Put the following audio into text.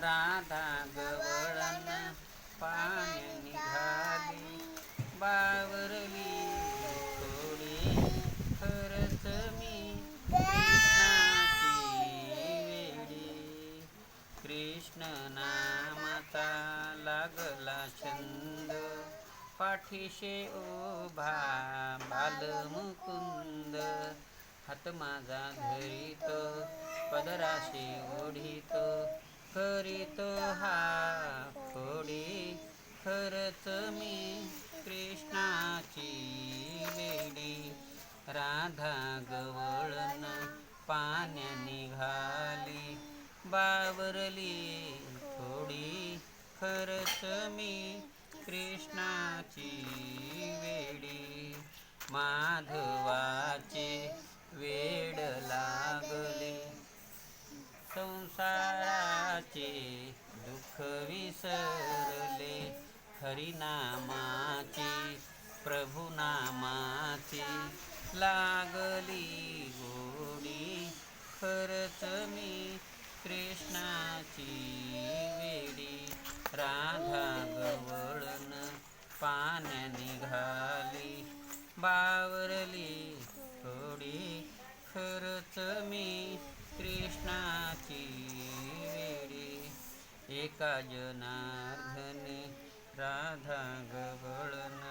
राधा गवळण पाण्या निघाली. बावरली थोडी खरच मी वेळी वेडी. कृष्ण नामाचा लागला छंद. पाठीशे उभा बालमुकुंद. हात माझा धरीत पदराशी ओढीत. करीत हा थोडी खरच मी कृष्णाची वेडी. राधा गवळण पाण्या निघाली बावरली थोडी खरच मी कृष्णाची वेडी. माधवाचे वेड संसाराचे दुःख विसरले. हरिनामाची प्रभुनामाची लागली गोडी. खरच मी कृष्णाची वेडी. राधा गवळण पाण्या निघाली बावर एका जनार्दने राधा गवळण